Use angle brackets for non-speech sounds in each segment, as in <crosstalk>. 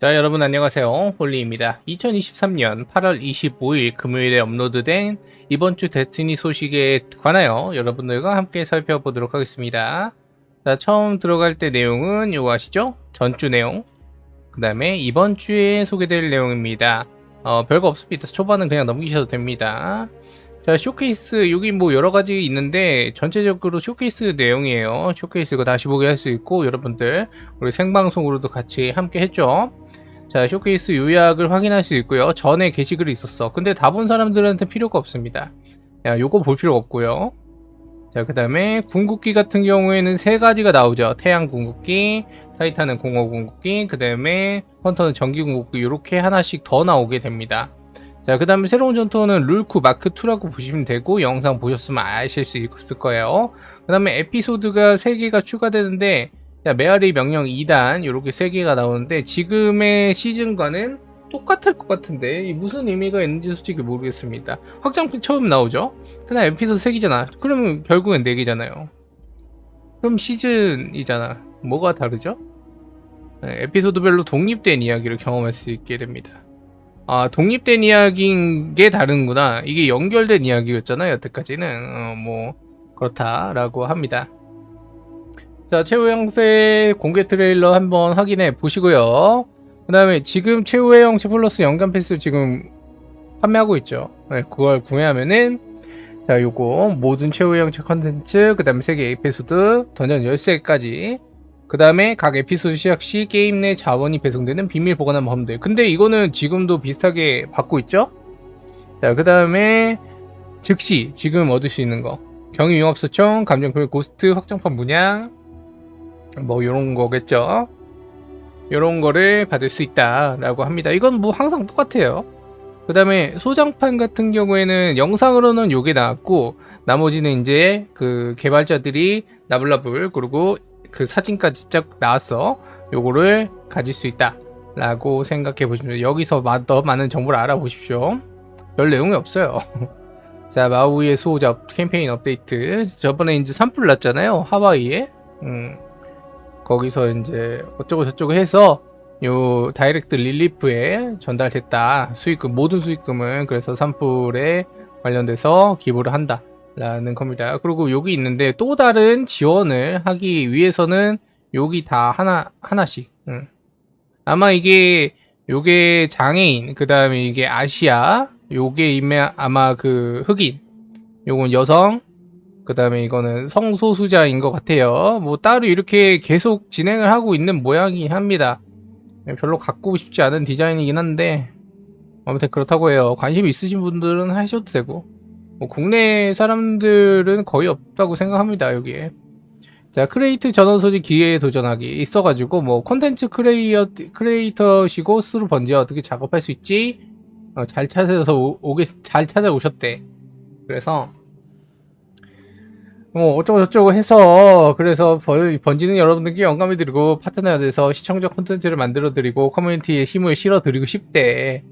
자 여러분 안녕하세요. 홀리입니다. 2023년 8월 25일 금요일에 업로드된 이번 주 데스티니 소식에 관하여 여러분들과 함께 살펴보도록 하겠습니다. 자 처음 들어갈 때 내용은 요거 아시죠? 전주 내용. 그 다음에 이번 주에 소개될 내용입니다. 어, 별거 없습니다. 초반은 그냥 넘기셔도 됩니다 자 쇼케이스 여기 뭐 여러 가지 있는데 전체적으로 쇼케이스 내용이에요. 쇼케이스 이거 다시 보게 할수 있고 여러분들 우리 생방송으로도 같이 함께 했죠? 자 쇼케이스 요약을 확인할 수 있고요. 전에 게시글이 있었어. 근데 다 본 사람들한테 필요가 없습니다. 야 요거 볼 필요가 없고요. 자 그 다음에 궁극기 같은 경우에는 세 가지가 나오죠. 태양 궁극기 타이탄은 공허 궁극기 그 다음에 헌터는 전기 궁극기 이렇게 하나씩 더 나오게 됩니다 자, 그 다음에 새로운 전투는 룰쿠 마크2라고 보시면 되고, 영상 보셨으면 아실 수 있을 거예요. 그 다음에 에피소드가 3개가 추가되는데, 자, 메아리 명령 2단, 요렇게 3개가 나오는데, 지금의 시즌과는 똑같을 것 같은데, 이 무슨 의미가 있는지 솔직히 모르겠습니다. 확장팩 처음 나오죠? 그다음 에피소드 3개잖아. 그러면 결국엔 4개잖아요. 그럼 시즌이잖아. 뭐가 다르죠? 네, 에피소드별로 독립된 이야기를 경험할 수 있게 됩니다. 아, 독립된 이야기인 게 다른구나. 이게 연결된 이야기였잖아요, 여태까지는. 어, 뭐, 그렇다라고 합니다. 자, 최후 형세 공개 트레일러 한번 확인해 보시고요. 그 다음에 지금 최후의 형체 플러스 연간 패스 지금 판매하고 있죠. 네, 그걸 구매하면은, 자, 요거, 모든 최후의 형체 컨텐츠, 그 다음에 세계 에피소드, 던전 13개까지, 그 다음에 각 에피소드 시작 시 게임 내 자원이 배송되는 비밀 보관함 범들. 근데 이거는 지금도 비슷하게 받고 있죠? 자, 그 다음에 즉시 지금 얻을 수 있는 거. 경유융합소총, 감정표현 고스트, 확장판 문양, 뭐 요런 거겠죠? 요런 거를 받을 수 있다라고 합니다. 이건 뭐 항상 똑같아요. 그 다음에 소장판 같은 경우에는 영상으로는 요게 나왔고 나머지는 이제 그 개발자들이 나블라블 그리고 그 사진까지 쫙 나왔어. 요거를 가질 수 있다. 라고 생각해 보시면 여기서 마, 더 많은 정보를 알아보십시오. 별 내용이 없어요. <laughs> 자, 마우이의 수호자 캠페인 업데이트. 저번에 이제 산불 났잖아요. 하와이에. 음. 거기서 이제 어쩌고 저쩌고 해서 요 다이렉트 릴리프에 전달됐다. 수익금, 모든 수익금은 그래서 산불에 관련돼서 기부를 한다. 라는 겁니다. 그리고 여기 있는데 또 다른 지원을 하기 위해서는 여기 다 하나 하나씩. 응. 아마 이게 요게 장애인, 그 다음에 이게 아시아, 요게 이메 아마 그 흑인, 요건 여성, 그 다음에 이거는 성소수자인 것 같아요. 뭐 따로 이렇게 계속 진행을 하고 있는 모양이 합니다. 별로 갖고 싶지 않은 디자인이긴 한데 아무튼 그렇다고 해요. 관심 있으신 분들은 하셔도 되고. 뭐 국내 사람들은 거의 없다고 생각합니다 여기에. 자 크리에이트 전원 소지 기회에 도전하기 있어가지고 뭐 콘텐츠 크리에이터 크리에이터시고 스루 번지 어떻게 작업할 수 있지? 어, 잘 찾아서 오, 오게 잘 찾아오셨대. 그래서 뭐 어쩌고 저쩌고 해서 그래서 번, 번지는 여러분들께 영감을 드리고 파트너가 돼서 시청자 콘텐츠를 만들어 드리고 커뮤니티에 힘을 실어 드리고 싶대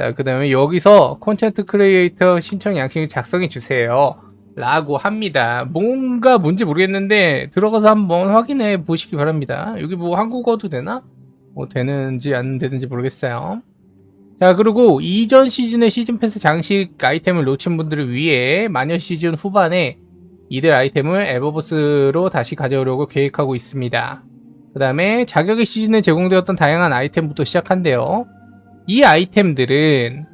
자, 그 다음에 여기서 콘텐트 크리에이터 신청 양식을 작성해 주세요. 라고 합니다. 뭔가 뭔지 모르겠는데 들어가서 한번 확인해 보시기 바랍니다. 여기 뭐 한국어도 되나? 뭐 되는지 안 되는지 모르겠어요. 자, 그리고 이전 시즌의 시즌 패스 장식 아이템을 놓친 분들을 위해 마녀 시즌 후반에 이들 아이템을 에버버스로 다시 가져오려고 계획하고 있습니다. 그 다음에 자격의 시즌에 제공되었던 다양한 아이템부터 시작한대요. 이 아이템들은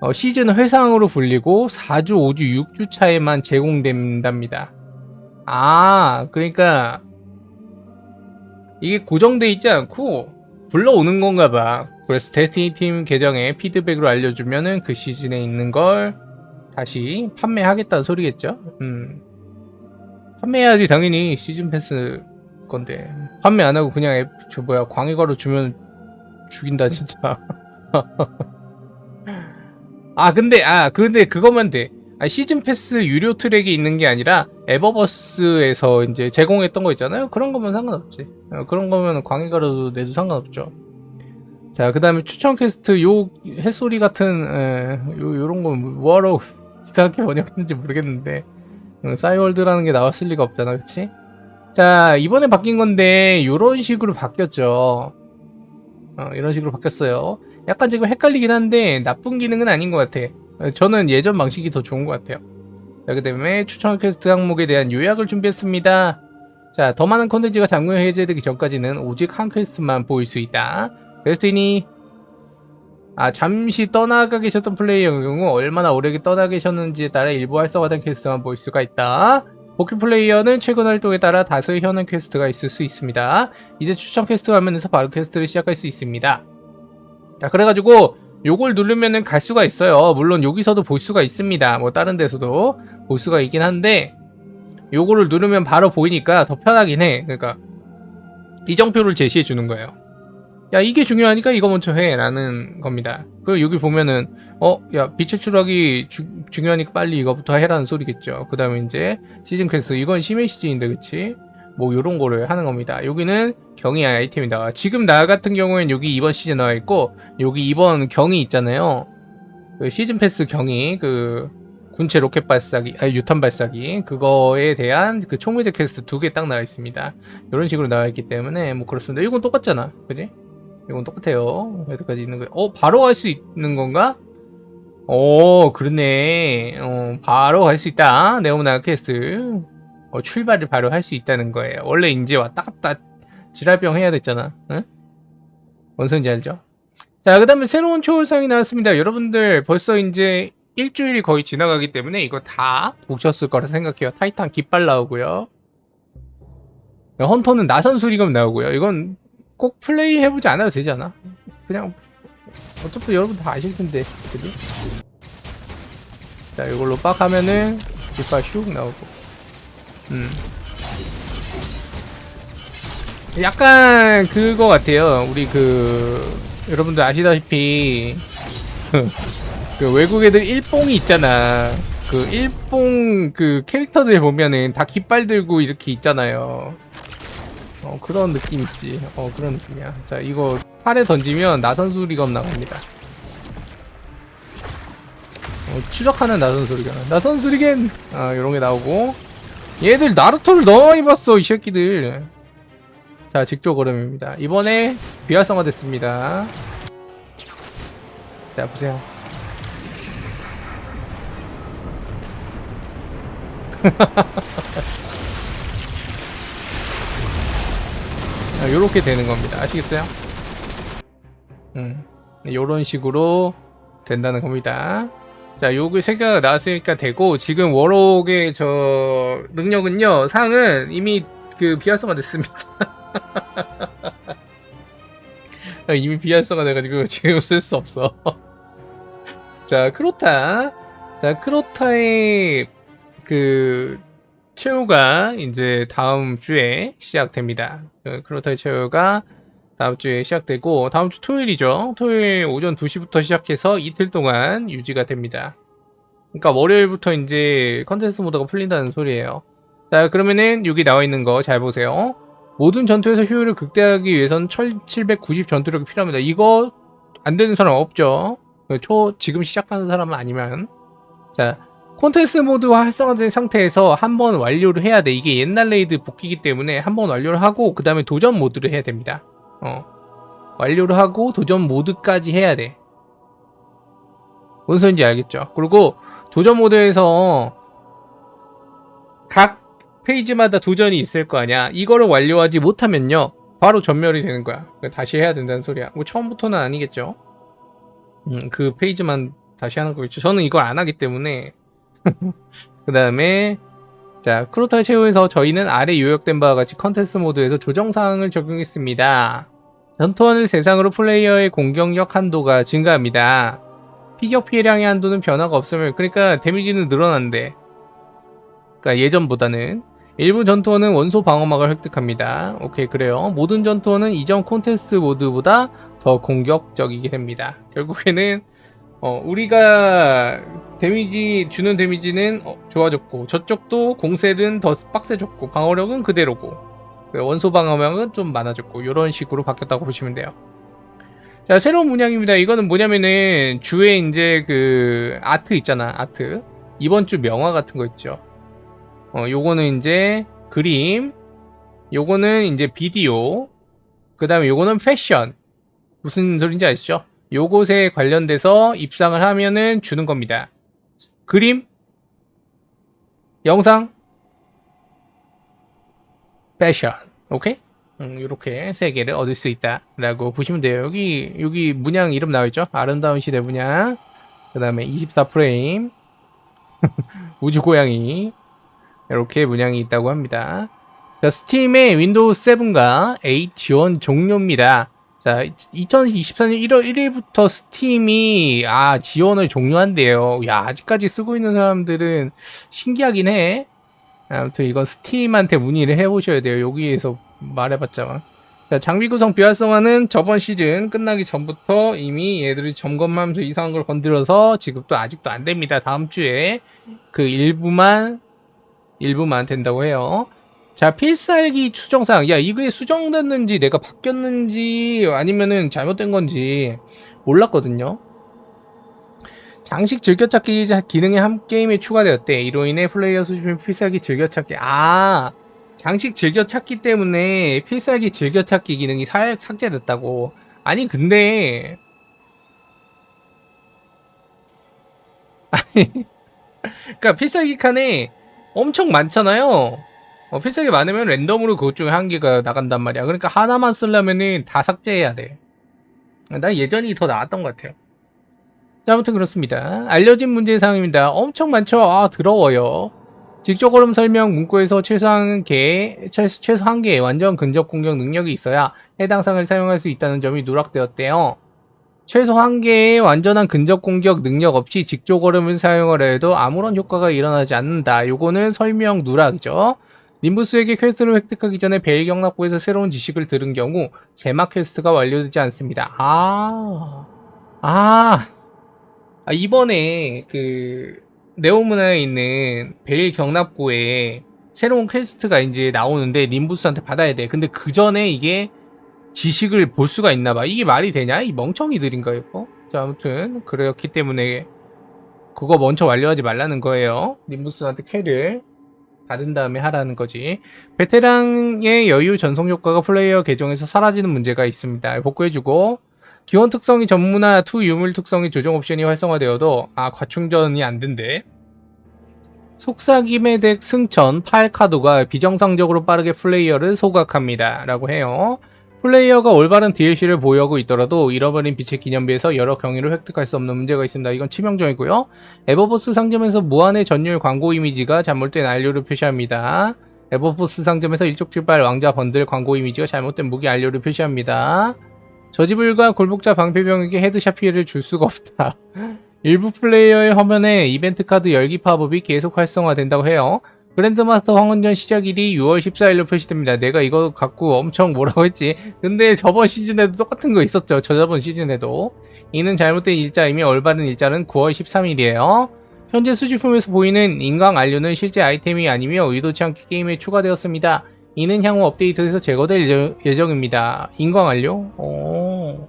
어, 시즌 회상으로 불리고 4주, 5주, 6주 차에만 제공된답니다. 아, 그러니까 이게 고정돼 있지 않고 불러오는 건가 봐. 그래서 데스티니 팀 계정에 피드백으로 알려주면은 그 시즌에 있는 걸 다시 판매하겠다는 소리겠죠? 음. 판매해야지 당연히 시즌 패스 건데 판매 안 하고 그냥 앱, 저 뭐야 광해가로 주면 죽인다 진짜. <laughs> <laughs> 아 근데 아 근데 그거면 돼. 아, 시즌 패스 유료 트랙이 있는 게 아니라 에버버스에서 이제 제공했던 거 있잖아요. 그런 거면 상관없지. 어, 그런 거면 광해가로도 내도 상관없죠. 자, 그 다음에 추천 퀘스트 요 해소리 같은 에, 요 요런 거 뭐하러 <laughs> 이상하게 번역했는지 모르겠는데 어, 싸이월드라는 게 나왔을 리가 없잖아, 그치? 자, 이번에 바뀐 건데 요런 식으로 바뀌었죠. 어, 이런 식으로 바뀌었어요. 약간 지금 헷갈리긴 한데 나쁜 기능은 아닌 것 같아. 어, 저는 예전 방식이 더 좋은 것 같아요. 자, 그 다음에 추천 퀘스트 항목에 대한 요약을 준비했습니다. 자, 더 많은 콘텐츠가 잠금 해제되기 전까지는 오직 한 퀘스트만 보일 수 있다. 데스티니 아, 잠시 떠나가 계셨던 플레이어의 경우 얼마나 오래 떠나 계셨는지에 따라 일부 활성화된 퀘스트만 보일 수가 있다. 복귀 플레이어는 최근 활동에 따라 다수의 현황 퀘스트가 있을 수 있습니다. 이제 추천 퀘스트 화면에서 바로 퀘스트를 시작할 수 있습니다. 자, 그래가지고 요걸 누르면은 갈 수가 있어요. 물론 여기서도 볼 수가 있습니다. 뭐 다른 데서도 볼 수가 있긴 한데 요거를 누르면 바로 보이니까 더 편하긴 해. 그러니까 이정표를 제시해 주는 거예요. 야 이게 중요하니까 이거 먼저 해 라는 겁니다. 그리고 여기 보면은 어 야 빛의 추락이 주- 중요하니까 빨리 이거부터 해라는 소리겠죠. 그 다음에 이제 시즌 퀘스트 이건 심해 시즌인데 그치? 뭐 요런 거를 하는 겁니다. 여기는 경이 아이템이다. 지금 나 같은 경우엔 여기 이번 시즌 나와 있고 여기 이번 경이 있잖아요. 그 시즌 패스 경이 그 군체 로켓 발사기, 아니 유탄 발사기 그거에 대한 그 총매제 퀘스트 두 개 딱 나와 있습니다. 이런 식으로 나와 있기 때문에 뭐 그렇습니다. 이건 똑같잖아, 그지? 이건 똑같아요. 여기까지 있는 거. 어, 바로 갈 수 있는 건가? 오, 그러네. 어, 바로 갈 수 있다. 네오나 퀘스트. 어, 출발을 바로 할 수 있다는 거예요. 원래 이제 왔다 갔다 지랄병 해야 됐잖아. 응? 뭔 소리인지 알죠? 자, 그 다음에 새로운 초월상이 나왔습니다. 여러분들 벌써 이제 일주일이 거의 지나가기 때문에 이거 다 보셨을 거라 생각해요. 타이탄 깃발 나오고요. 헌터는 나선 수리검 나오고요. 이건 꼭 플레이 해보지 않아도 되지 않아? 그냥 어차피 여러분 다 아실 텐데, 그지? 자, 이걸로 빡 하면은 깃발 슉 나오고. 음. 약간 그거 같아요. 우리 그 여러분들 아시다시피 <laughs> 그 외국 애들 일뽕이 있잖아. 그 일뽕 그 캐릭터들 보면은 다 깃발 들고 이렇게 있잖아요. 어 그런 느낌 있지. 어 그런 느낌이야. 자 이거 팔에 던지면 나선수 리검 나갑니다. 어, 추적하는 나선수 리검. 나선수 리겐 아 이런 게 나오고 얘들 나루토를 너무 봤어 이 새끼들. 자 직조 걸음입니다. 이번에 비활성화 됐습니다. 자 보세요. 자, <laughs> 요렇게 되는 겁니다. 아시겠어요? 음, 요런 식으로 된다는 겁니다. 자, 요게 세 개가 나왔으니까 되고, 지금 워록의 저 능력은요, 상은 이미 그 비활성화 됐습니다. <laughs> 이미 비활성화 돼가지고 지금 쓸 수 없어. <laughs> 자, 크로타. 자, 크로타의 그 최후가 이제 다음 주에 시작됩니다. 그 크로타의 최후가 다음 주에 시작되고 다음 주 토요일이죠. 토요일 오전 2시부터 시작해서 이틀 동안 유지가 됩니다. 그러니까 월요일부터 이제 컨텐츠 모드가 풀린다는 소리예요. 자, 그러면은 여기 나와 있는 거 잘 보세요. 모든 전투에서 효율을 극대화하기 위해선 1790 전투력이 필요합니다. 이거 안 되는 사람 없죠? 초 지금 시작하는 사람은 아니면 자 콘테스트 모드가 활성화된 상태에서 한 번 완료를 해야 돼. 이게 옛날 레이드 복귀기 때문에 한 번 완료를 하고 그 다음에 도전 모드를 해야 됩니다. 어 완료를 하고 도전 모드까지 해야 돼. 뭔 소린지 알겠죠? 그리고 도전 모드에서 각 페이지마다 도전이 있을 거 아니야. 이거를 완료하지 못하면요. 바로 전멸이 되는 거야. 다시 해야 된다는 소리야. 뭐 처음부터는 아니겠죠. 음, 그 페이지만 다시 하는 거겠죠. 저는 이걸 안 하기 때문에. <laughs> 그 다음에, 자, 크로타 최후에서 저희는 아래 요약된 바와 같이 컨텐츠 모드에서 조정사항을 적용했습니다. 전투원을 대상으로 플레이어의 공격력 한도가 증가합니다. 피격 피해량의 한도는 변화가 없으면, 그러니까 데미지는 늘어난대. 그러니까 예전보다는. 일부 전투원은 원소 방어막을 획득합니다. 오케이, 그래요. 모든 전투원은 이전 콘테스트 모드보다 더 공격적이게 됩니다. 결국에는 어, 우리가 데미지 주는 데미지는 어, 좋아졌고 저쪽도 공세는 더 빡세졌고 방어력은 그대로고 그 원소 방어력은 좀 많아졌고 이런 식으로 바뀌었다고 보시면 돼요. 자 새로운 문양입니다. 이거는 뭐냐면은 주에 이제 그 아트 있잖아 아트 이번 주 명화 같은 거 있죠. 어 요거는 이제 그림, 요거는 이제 비디오, 그 다음에 요거는 패션. 무슨 소린지 아시죠? 요것에 관련돼서 입상을 하면은 주는 겁니다. 그림, 영상, 패션, 오케이? 음, 이렇게 세 개를 얻을 수 있다라고 보시면 돼요. 여기 여기 문양 이름 나와 있죠? 아름다운 시대 문양. 그다음에 24 프레임 <laughs> 우주 고양이 이렇게 문양이 있다고 합니다. 자, 스팀의 윈도우 7과 8 지원 종료입니다. 자, 2024년 1월 1일부터 스팀이 아 지원을 종료한대요. 야, 아직까지 쓰고 있는 사람들은 신기하긴 해. 아무튼 이건 스팀한테 문의를 해보셔야 돼요. 여기에서 말해봤자. 자, 장비 구성 비활성화는 저번 시즌 끝나기 전부터 이미 얘들이 점검하면서 이상한 걸 건드려서 지금도 아직도 안 됩니다. 다음 주에 그 일부만 일부만 된다고 해요. 자, 필살기 추정사항. 야, 이게 수정됐는지 내가 바뀌었는지 아니면은 잘못된 건지 몰랐거든요. 장식 즐겨찾기 기능이 한 게임에 추가되었대. 이로 인해 플레이어 수집의 필살기 즐겨찾기. 아, 장식 즐겨찾기 때문에 필살기 즐겨찾기 기능이 살, 삭제됐다고. 아니, 근데. <laughs> 아니. 그니까 필살기 칸에 엄청 많잖아요. 어, 필살기 많으면 랜덤으로 그것 중에 한 개가 나간단 말이야. 그러니까 하나만 쓰려면은 다 삭제해야 돼. 나 예전이 더 나았던 것 같아요. 자, 아무튼 그렇습니다. 알려진 문제사항입니다. 엄청 많죠? 아, 더러워요. 직접 얼음 설명 문구에서 최소 한 개, 최, 최소 한 개의 완전 근접 공격 능력이 있어야 해당 상을 사용할 수 있다는 점이 누락되었대요. 최소 한 개의 완전한 근접 공격 능력 없이 직접 얼음을 사용하려 해도 아무런 효과가 일어나지 않는다. 요거는 설명 누락이죠. 님부스에게 퀘스트를 획득하기 전에 베일 경락부에서 새로운 지식을 들은 경우 제막 퀘스트가 완료되지 않습니다. 아, 아, 아 이번에 그 네오문화에 있는 베일 경납고에 새로운 퀘스트가 이제 나오는데 님부스한테 받아야 돼. 근데 그 전에 이게 지식을 볼 수가 있나 봐. 이게 말이 되냐? 이 멍청이들인가 이거? 자, 아무튼 그렇기 때문에 그거 먼저 완료하지 말라는 거예요. 님부스한테 퀘를 받은 다음에 하라는 거지. 베테랑의 여유 전송 효과가 플레이어 계정에서 사라지는 문제가 있습니다. 복구해주고 기본 특성이 전문화 투 유물 특성이 조정 옵션이 활성화되어도 아 과충전이 안 된대. 속삭임의 덱 승천 파일 카드가 비정상적으로 빠르게 플레이어를 소각합니다. 라고 해요. 플레이어가 올바른 DLC를 보유하고 있더라도 잃어버린 빛의 기념비에서 여러 경위를 획득할 수 없는 문제가 있습니다. 이건 치명적이고요. 에버보스 상점에서 무한의 전율 광고 이미지가 잘못된 안료를 표시합니다. 에버보스 상점에서 일촉즉발 왕자 번들 광고 이미지가 잘못된 무기 안료를 표시합니다. 저지불과 굴복자 방패병에게 헤드샷 피해를 줄 수가 없다. <laughs> 일부 플레이어의 화면에 이벤트 카드 열기 팝업이 계속 활성화된다고 해요. 그랜드마스터 황혼전 시작 일이 6월 14일로 표시됩니다. 내가 이거 갖고 엄청 뭐라고 했지? 근데 저번 시즌에도 똑같은 거 있었죠. 저저번 시즌에도. 이는 잘못된 일자이며 올바른 일자는 9월 13일이에요. 현재 수집품에서 보이는 인강 안료는 실제 아이템이 아니며 의도치 않게 게임에 추가되었습니다. 이는 향후 업데이트에서 제거될 예정, 예정입니다. 인광 안료? 오.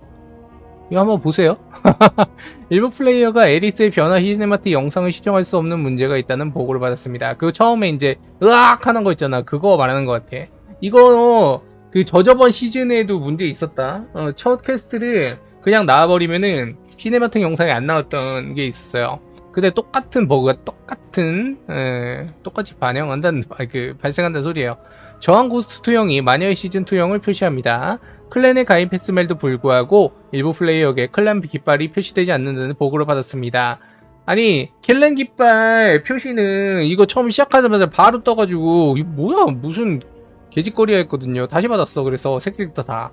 이거 한번 보세요. <laughs> 일부 플레이어가 에리스의 변화 시네마틱 영상을 시청할 수 없는 문제가 있다는 보고를 받았습니다. 그 처음에 이제 으악 하는 거 있잖아. 그거 말하는 것 같아. 이거 그 저저번 시즌에도 문제 있었다. 어, 첫 퀘스트를 그냥 나와버리면은 시네마틱 영상이 안 나왔던 게 있었어요. 근데 똑같은 버그가 똑같은 에, 똑같이 반영한다는 아, 그 발생한다는 소리예요. 저항 고스트 투영이 마녀의 시즌 투영을 표시합니다. 클랜에 가입했음에도 불구하고 일부 플레이어에게 클랜 깃발이 표시되지 않는다는 보고를 받았습니다. 아니 클랜 깃발 표시는 이거 처음 시작하자마자 바로 떠가지고 이거 뭐야 무슨 개짓거리가 했거든요. 다시 받았어. 그래서 새 캐릭터 다.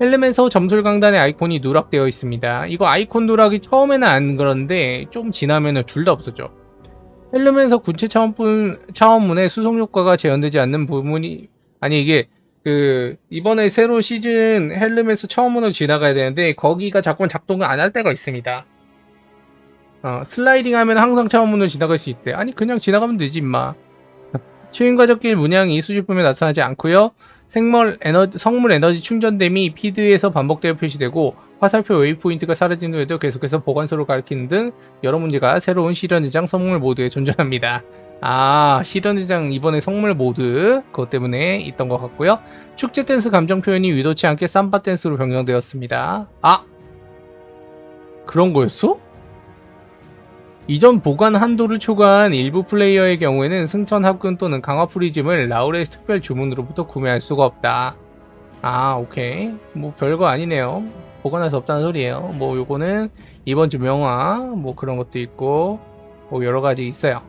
헬름에서 점술 강단의 아이콘이 누락되어 있습니다. 이거 아이콘 누락이 처음에는 안 그런데 좀 지나면은 둘 다 없어져. 헬름에서 군체 차원문, 차원문의 수송 효과가 재현되지 않는 부분이 아니 이게 그 이번에 새로 시즌 헬름에서 차원문을 지나가야 되는데 거기가 자꾸만 작동을 안 할 때가 있습니다. 어, 슬라이딩 하면 항상 차원문을 지나갈 수 있대. 아니 그냥 지나가면 되지 임마. <laughs> 추인과적길 문양이 수집품에 나타나지 않고요. 생물 에너지, 성물 에너지 충전됨이 피드에서 반복되어 표시되고 화살표 웨이포인트가 사라진 후에도 계속해서 보관소를 가리키는 등 여러 문제가 새로운 예장 성물 모드에 존재합니다. 아, 시던대장 이번에 성물 모드 그것 때문에 있던 것 같고요. 축제 댄스 감정 표현이 의도치 않게 삼바 댄스로 변경되었습니다. 아, 그런 거였어? 이전 보관 한도를 초과한 일부 플레이어의 경우에는 승천 합금 또는 강화 프리즘을 라울의 특별 주문으로부터 구매할 수가 없다. 아, 오케이. 뭐 별거 아니네요. 보관할 수 없다는 소리예요. 뭐 요거는 이번 주 명화 뭐 그런 것도 있고 뭐 여러 가지 있어요.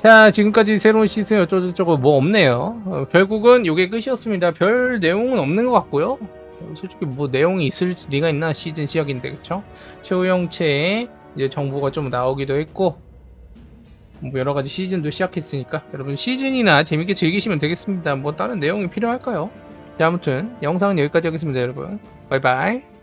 자, 지금까지 새로운 시즌 어쩌고저쩌고 뭐 없네요. 어, 결국은 요게 끝이었습니다. 별 내용은 없는 것 같고요. 어, 솔직히 뭐 내용이 있을 리가 있나 시즌 시작인데 그쵸? 최후영체에 이제 정보가 좀 나오기도 했고 뭐 여러 가지 시즌도 시작했으니까 여러분 시즌이나 재밌게 즐기시면 되겠습니다. 뭐 다른 내용이 필요할까요? 자, 아무튼 영상은 여기까지 하겠습니다, 여러분. 바이바이.